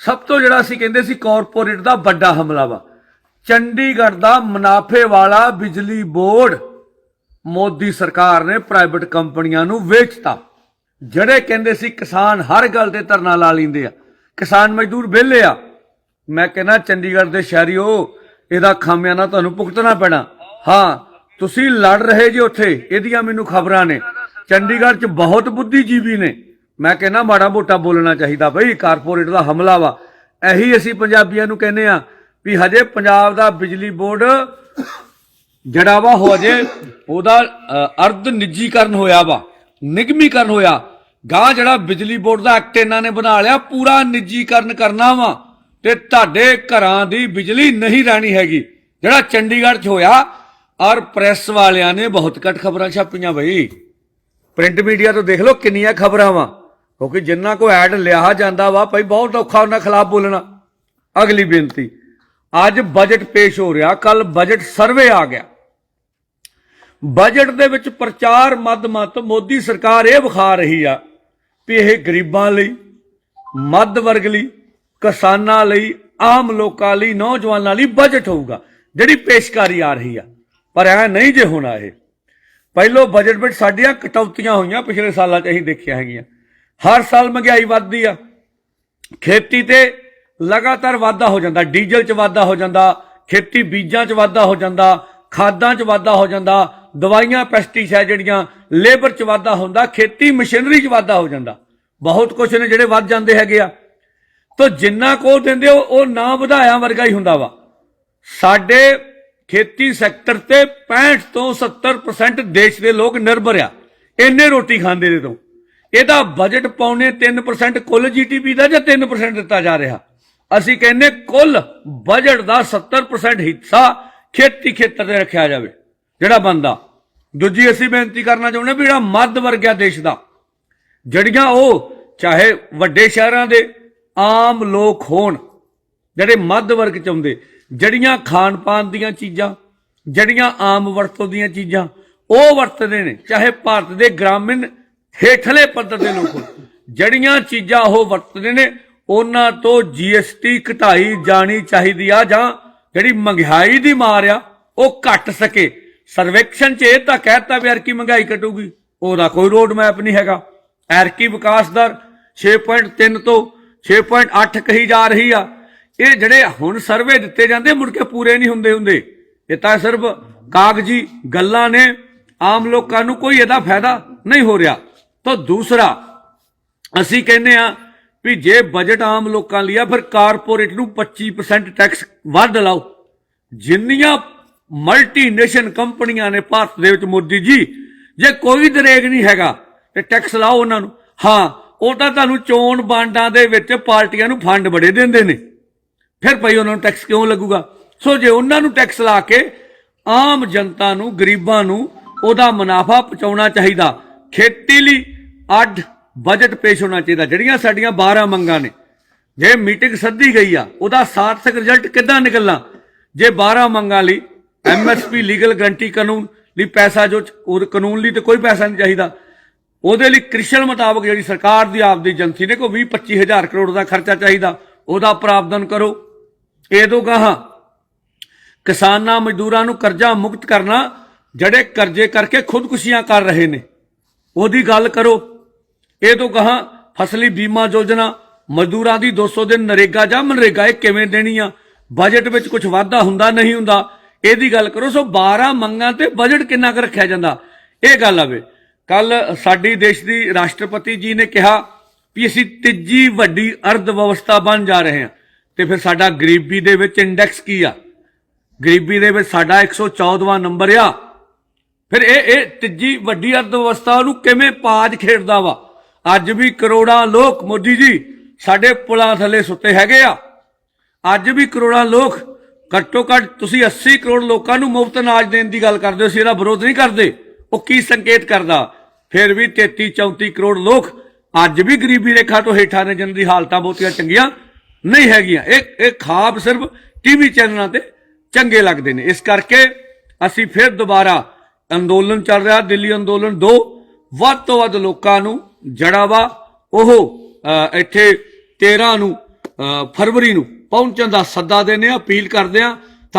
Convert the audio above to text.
ਸਭ ਤੋਂ ਜਿਹੜਾ ਅਸੀਂ ਕਹਿੰਦੇ ਸੀ ਕਾਰਪੋਰੇਟ ਦਾ ਵੱਡਾ ਹਮਲਾ ਵਾ। ਚੰਡੀਗੜ੍ਹ ਦਾ ਮੁਨਾਫੇ ਵਾਲਾ ਬਿਜਲੀ ਬੋਰਡ ਮੋਦੀ ਸਰਕਾਰ ਨੇ ਪ੍ਰਾਈਵੇਟ ਕੰਪਨੀਆਂ ਨੂੰ ਵੇਚਤਾ। ਜਿਹੜੇ ਕਹਿੰਦੇ ਸੀ ਕਿਸਾਨ ਹਰ ਗੱਲ ਤੇ ਧਰਨਾ ਲਾ ਲੈਂਦੇ ਆ, ਕਿਸਾਨ ਮਜ਼ਦੂਰ ਵਿਹਲੇ ਆ। ਮੈਂ ਕਹਿੰਦਾ ਚੰਡੀਗੜ੍ਹ ਦੇ ਸ਼ਹਿਰੀਓ, ਇਹਦਾ ਖਾਮਿਆਨਾ ਤੁਹਾਨੂੰ ਭੁਗਤਣਾ ਪੈਣਾ। ਹਾਂ, ਤੁਸੀਂ ਲੜ ਰਹੇ ਜੇ ਉੱਥੇ, ਇਹਦੀਆਂ ਮੈਨੂੰ ਖਬਰਾਂ ਨੇ। ਚੰਡੀਗੜ੍ਹ 'ਚ ਬਹੁਤ ਬੁੱਧੀਜੀਵੀ ਨੇ। ਮੈਂ ਕਹਿੰਦਾ ਮਾੜਾ ਮੋਟਾ ਬੋਲਣਾ ਚਾਹੀਦਾ ਬਈ, ਕਾਰਪੋਰੇਟ ਦਾ ਹਮਲਾ ਵਾ। ਇਹੀ ਅਸੀਂ ਪੰਜਾਬੀਆਂ ਨੂੰ ਕਹਿੰਦੇ ਆ ਵੀ ਹਜੇ ਪੰਜਾਬ ਦਾ ਬਿਜਲੀ ਬੋਰਡ ਜਿਹੜਾ ਵਾ ਹੋ ਜੇ ਉਹਦਾ ਅਰਧ ਨਿੱਜੀਕਰਨ ਹੋਇਆ ਵਾ, ਨਿਗਮੀਕਰਨ ਹੋਇਆ। ਗਾਂ ਜਿਹੜਾ ਬਿਜਲੀ ਬੋਰਡ ਦਾ ਐਕਟ ਇਹਨਾਂ ਨੇ ਬਣਾ ਲਿਆ, ਪੂਰਾ ਨਿੱਜੀਕਰਨ ਕਰਨਾ ਵਾ ਤੇ ਤੁਹਾਡੇ ਘਰਾਂ ਦੀ ਬਿਜਲੀ ਨਹੀਂ ਰਹਿਣੀ ਹੈਗੀ। ਜਿਹੜਾ ਚੰਡੀਗੜ੍ਹ 'ਚ ਹੋਇਆ, ਔਰ ਪ੍ਰੈਸ ਵਾਲਿਆਂ ਨੇ ਬਹੁਤ ਘੱਟ ਖਬਰਾਂ ਛਾਪੀਆਂ ਬਈ। ਪ੍ਰਿੰਟ ਮੀਡੀਆ ਤੋਂ ਦੇਖ ਲਓ ਕਿੰਨੀਆਂ ਖਬਰਾਂ ਵਾ। ਕਿਉਂਕਿ ਜਿੰਨਾ ਕੋ ਐਡ ਲਿਆ ਜਾਂਦਾ ਵਾ, ਭਾਈ ਬਹੁਤ ਔਖਾ ਉਹਨਾਂ ਖਿਲਾਫ ਬੋਲਣਾ। ਅਗਲੀ ਬੇਨਤੀ, ਅੱਜ ਬਜਟ ਪੇਸ਼ ਹੋ ਰਿਹਾ ਕੱਲ ਬਜਟ ਸਰਵੇ ਆ ਗਿਆ। ਬਜਟ ਦੇ ਵਿੱਚ ਪ੍ਰਚਾਰ ਮੱਧ ਮੱਤ ਮੋਦੀ ਸਰਕਾਰ ਇਹ ਵਿਖਾ ਰਹੀ ਆ ਵੀ ਇਹ ਗਰੀਬਾਂ ਲਈ, ਮੱਧ ਵਰਗ ਲਈ, ਕਿਸਾਨਾਂ ਲਈ, ਆਮ ਲੋਕਾਂ ਲਈ, ਨੌਜਵਾਨਾਂ ਲਈ ਬਜਟ ਹੋਊਗਾ, ਜਿਹੜੀ ਪੇਸ਼ਕਾਰੀ ਆ ਰਹੀ ਆ। ਪਰ ਐ ਨਹੀਂ ਜੇ ਹੋਣਾ ਇਹ। ਪਹਿਲੋ ਬਜਟ ਵਿੱਚ ਸਾਡੀਆਂ ਕਟੌਤੀਆਂ ਹੋਈਆਂ, ਪਿਛਲੇ ਸਾਲਾਂ 'ਚ ਅਸੀਂ ਦੇਖਿਆ ਹੈਗੀਆਂ। ਹਰ ਸਾਲ ਮਹਿੰਗਾਈ ਵੱਧਦੀ ਆ। ਖੇਤੀ ਤੇ ਲਗਾਤਾਰ ਵਾਧਾ ਹੋ ਜਾਂਦਾ। ਡੀਜ਼ਲ 'ਚ ਵਾਧਾ ਹੋ ਜਾਂਦਾ। ਖੇਤੀ ਬੀਜਾਂ 'ਚ ਵਾਧਾ ਹੋ ਜਾਂਦਾ। ਖਾਦਾਂ 'ਚ ਵਾਧਾ ਹੋ ਜਾਂਦਾ। ਦਵਾਈਆਂ ਪੈਸਟੀਸਾਈਡ ਜਿਹੜੀਆਂ ਲੇਬਰ 'ਚ ਵਾਧਾ ਹੁੰਦਾ। ਖੇਤੀ ਮਸ਼ੀਨਰੀ 'ਚ ਵਾਧਾ ਹੋ ਜਾਂਦਾ। ਬਹੁਤ ਕੁਝ ਨੇ ਜਿਹੜੇ ਵੱਧ ਜਾਂਦੇ ਹੈਗੇ ਆ। ਤਾਂ ਜਿੰਨਾ ਕੋ ਦਿੰਦੇ ਹੋ, ਉਹ ਨਾ ਵਧਾਇਆ ਵਰਗਾ ਹੀ ਹੁੰਦਾ ਵਾ। ਸਾਡੇ ਖੇਤੀ ਸੈਕਟਰ ਤੇ 65 ਤੋਂ 70% ਦੇਸ਼ ਦੇ ਲੋਕ ਨਿਰਭਰ ਆ। ਇੰਨੇ ਰੋਟੀ ਖਾਂਦੇ ਨੇ ਤੋਂ। ਇਹਦਾ ਬਜਟ ਪਾਉਣੇ 3% ਕੁੱਲ ਜੀਟੀਪੀ ਦਾ ਜਾਂ 3% ਦਿੱਤਾ ਜਾ ਰਿਹਾ? ਅਸੀਂ ਕਹਿੰਨੇ ਕੁੱਲ ਬਜਟ ਦਾ 70% ਹਿੱਸਾ ਖੇਤੀ ਖੇਤਰ ਤੇ ਰੱਖਿਆ ਜਾਵੇ, ਜਿਹੜਾ ਬੰਦਾ ਦੂਜੀ ਅਸੀਂ ਬੇਨਤੀ ਕਰਨਾ ਚਾਹੁੰਦੇ ਵੀ ਜਿਹੜਾ ਮੱਧ ਵਰਗਿਆ ਦੇਸ਼ ਦਾ, ਜਿਹੜੀਆਂ ਉਹ ਚਾਹੇ ਵੱਡੇ ਸ਼ਹਿਰਾਂ ਦੇ ਆਮ ਲੋਕ ਹੋਣ, ਜਿਹੜੇ ਮੱਧ ਵਰਗ ਚ ਆਉਂਦੇ ਜਿਹੜੀਆਂ ਖਾਣ ਪਾਣ ਦੀਆਂ ਚੀਜ਼ਾਂ, ਜਿਹੜੀਆਂ ਆਮ ਵਰਤੋਂ ਦੀਆਂ ਚੀਜ਼ਾਂ, ਉਹ ਵਰਤਦੇ ਨੇ, ਚਾਹੇ ਭਾਰਤ ਦੇ ਗ੍ਰਾਮੀਣ ਹੇਠਲੇ ਪੱਧਰ ਦੇ ਲੋਕ। ਹੋਣ ਜਿਹੜੀਆਂ ਚੀਜ਼ਾਂ ਉਹ ਵਰਤਦੇ ਨੇ, ਉਹਨਾਂ ਤੋਂ ਜੀਐਸਟੀ ਘਟਾਈ ਜਾਣੀ ਚਾਹੀਦੀ ਆ ਜਾਂ ਜਿਹੜੀ ਮਹਿੰਗਾਈ ਦੀ ਮਾਰ ਆ, ਉਹ ਘਟ ਸਕੇ। ਸਰਵੇਖਣ 'ਚ ਇਹ ਤਾਂ ਕਹਿਤਾ ਵੀ ਯਾਰ ਮਹਿੰਗਾਈ ਘਟੂਗੀ। ਉਹਦਾ ਕੋਈ ਰੋਡ ਮੈਪ ਨਹੀਂ ਹੈਗਾ। ਐਰਕੀ ਵਿਕਾਸ ਦਰ 6.3 ਤੋਂ 6.8 ਕਹੀ ਜਾ ਰਹੀ ਆ। ਇਹ ਜਿਹੜੇ ਹੁਣ ਸਰਵੇ ਦਿੱਤੇ ਜਾਂਦੇ, ਮੁੜ ਕੇ ਪੂਰੇ ਨਹੀਂ ਹੁੰਦੇ ਹੁੰਦੇ। ਇਹ ਤਾਂ ਸਿਰਫ ਕਾਗਜ਼ੀ ਗੱਲਾਂ ਨੇ। ਆਮ ਲੋਕਾਂ ਨੂੰ ਕੋਈ ਇਹਦਾ ਫਾਇਦਾ ਨਹੀਂ ਹੋ ਰਿਹਾ। ਤਾਂ ਦੂਸਰਾ, ਅਸੀਂ ਕਹਿੰਦੇ ਆ ਵੀ ਜੇ ਬਜਟ ਆਮ ਲੋਕਾਂ ਲਈ ਆ, ਫਿਰ ਕਾਰਪੋਰੇਟ ਨੂੰ 25% ਟੈਕਸ ਵੱਧ ਲਾਓ। ਜਿੰਨੀਆਂ ਮਲਟੀਨੇਸ਼ਨ ਕੰਪਨੀਆਂ ਨੇ ਭਾਰਤ ਦੇ ਵਿੱਚ ਮੋਦੀ ਜੀ, ਜੇ ਕੋਈ ਦਰੇਗ ਨਹੀਂ ਹੈਗਾ, ਤੇ ਟੈਕਸ ਲਾਓ ਉਹਨਾਂ ਨੂੰ। ਹਾਂ, ਉਹ ਤਾਂ ਤੁਹਾਨੂੰ ਚੋਣ ਬਾਂਡਾਂ ਦੇ ਵਿੱਚ ਪਾਰਟੀਆਂ ਨੂੰ ਫੰਡ ਬੜੇ ਦਿੰਦੇ ਨੇ। ਫਿਰ ਭਈ ਉਹਨਾਂ ਨੂੰ ਟੈਕਸ ਕਿਉਂ ਲੱਗੂਗਾ? ਸੋ ਜੇ ਉਹਨਾਂ ਨੂੰ ਟੈਕਸ ਲਾ ਕੇ ਆਮ ਜਨਤਾ ਨੂੰ, ਗਰੀਬਾਂ ਨੂੰ ਉਹਦਾ ਮੁਨਾਫਾ ਪਹੁੰਚਾਉਣਾ ਚਾਹੀਦਾ, ਖੇਤੀ ਲਈ ਅੱਡ ਬਜਟ ਪੇਸ਼ ਹੋਣਾ ਚਾਹੀਦਾ। ਜਿਹੜੀਆਂ ਸਾਡੀਆਂ 12 ਮੰਗਾਂ ਨੇ, ਜੇ ਮੀਟਿੰਗ ਸੱਦੀ ਗਈ ਆ, ਉਹਦਾ ਸਾਰਥਕ ਰਿਜ਼ਲਟ ਕਿੱਦਾਂ ਨਿਕਲਣਾ? ਜੇ 12 ਮੰਗਾਂ ਲਈ ਐਮਐਸਪੀ ਲੀਗਲ ਗਰੰਟੀ ਕਾਨੂੰਨ ਲਈ ਪੈਸਾ ਜੋ ਉਹ ਕਾਨੂੰਨ ਲਈ ਤੇ ਕੋਈ ਪੈਸਾ ਨਹੀਂ ਚਾਹੀਦਾ। ਉਹਦੇ ਲਈ ਕ੍ਰਿਸ਼ਨ ਮੁਤਾਬਕ ਜਿਹੜੀ ਸਰਕਾਰ ਦੀ ਆਪਦੀ ਏਜੰਸੀ ਨੇ, ਕੋਈ 20 25 ਹਜ਼ਾਰ ਕਰੋੜ ਦਾ ਖਰਚਾ ਚਾਹੀਦਾ, ਉਹਦਾ ਪ੍ਰਾਵਧਨ ਕਰੋ। ਇਹ ਤੋਂ ਗਾਹਾਂ। ਕਿਸਾਨਾਂ ਮਜ਼ਦੂਰਾਂ ਨੂੰ ਕਰਜ਼ਾ ਮੁਕਤ ਕਰਨਾ, ਜਿਹੜੇ ਕਰਜ਼ੇ ਕਰਕੇ ਖੁਦਕੁਸ਼ੀਆਂ ਕਰ ਰਹੇ ਨੇ, ਉਹਦੀ ਗੱਲ ਕਰੋ। ਇਹ ਤੋਂ ਕਹਾ, ਫਸਲੀ ਬੀਮਾ ਯੋਜਨਾ, ਮਜ਼ਦੂਰਾਂ ਦੀ 200 ਦਿਨ ਨਰੇਗਾ ਜਾਂ ਮਨਰੇਗਾ, ਇਹ ਕਿਵੇਂ ਦੇਣੀ ਆ? ਬਜਟ ਵਿੱਚ ਕੁਝ ਵਾਧਾ ਹੁੰਦਾ, ਨਹੀਂ ਹੁੰਦਾ? ਇਹਦੀ ਗੱਲ ਕਰੋ, ਸੋ 12 ਮੰਗਾਂ ਤੇ ਬਜਟ ਕਿੰਨਾ ਕੁ ਰੱਖਿਆ ਜਾਂਦਾ? ਇਹ ਗੱਲ ਆਵੇ ਕੱਲ ਸਾਡੀ ਦੇਸ਼ ਦੀ ਰਾਸ਼ਟਰਪਤੀ ਜੀ ਨੇ ਕਿਹਾ ਵੀ ਅਸੀਂ ਤੀਜੀ ਵੱਡੀ ਅਰਧ ਵਿਵਸਥਾ ਬਣ ਜਾ ਰਹੇ ਹਾਂ। ਤੇ ਫਿਰ ਸਾਡਾ ਗਰੀਬੀ ਦੇ ਵਿੱਚ ਇੰਡੈਕਸ ਕੀ ਆ? ਗਰੀਬੀ ਦੇ ਵਿੱਚ ਸਾਡਾ 114ਵਾਂ ਨੰਬਰ ਆ। ਫਿਰ ਇਹ ਇਹ ਤੀਜੀ ਵੱਡੀ ਅਰਥ ਵਿਵਸਥਾ ਨੂੰ ਕਿਵੇਂ ਪਾਜ ਖੇਡਦਾ ਵਾ? ਅੱਜ ਵੀ ਕਰੋੜਾਂ ਲੋਕ ਮੋਦੀ ਜੀ ਸਾਡੇ ਪੁਲਾਂ ਥੱਲੇ ਸੁੱਤੇ ਹੈਗੇ ਆ। ਅੱਜ ਵੀ ਕਰੋੜਾਂ ਲੋਕ ਘੱਟੋ ਘੱਟ ਤੁਸੀਂ 80 ਕਰੋੜ ਲੋਕਾਂ ਨੂੰ ਮੁਫਤ ਅਨਾਜ ਦੇਣ ਦੀ ਗੱਲ ਕਰਦੇ ਹੋ ਸੀ ਇਹਦਾ ਵਿਰੋਧ ਨਹੀਂ ਕਰਦੇ। ਉਹ ਕੀ ਸੰਕੇਤ ਕਰਦਾ? ਫਿਰ ਵੀ 33 34 ਕਰੋੜ ਲੋਕ ਅੱਜ ਵੀ ਗਰੀਬੀ ਰੇਖਾ ਤੋਂ ਹੇਠਾਂ ਨੇ, ਜਿਨ੍ਹਾਂ ਦੀ ਹਾਲਤਾਂ ਬਹੁਤੀਆਂ ਚੰਗੀਆਂ ਨਹੀਂ ਹੈਗੀਆਂ। ਇਹ ਇਹ ਖਾਬ ਸਿਰਫ ਟੀਵੀ ਚੈਨਲਾਂ ਤੇ ਚੰਗੇ ਲੱਗਦੇ ਨੇ। ਇਸ ਕਰਕੇ ਅਸੀਂ ਫਿਰ ਦੁਬਾਰਾ ਅੰਦੋਲਨ ਚੱਲ ਰਿਹਾ, ਦਿੱਲੀ ਅੰਦੋਲਨ 2 ਵੱਧ ਤੋਂ ਵੱਧ ਲੋਕਾਂ ਨੂੰ ਜੜਾ ਵਾ, ਉਹ ਇੱਥੇ 13 ਨੂੰ ਫਰਵਰੀ ਨੂੰ ਪਹੁੰਚਣ ਦਾ ਸੱਦਾ ਦਿੰਦੇ ਆ ਅਪੀਲ ਕਰਦੇ ਆ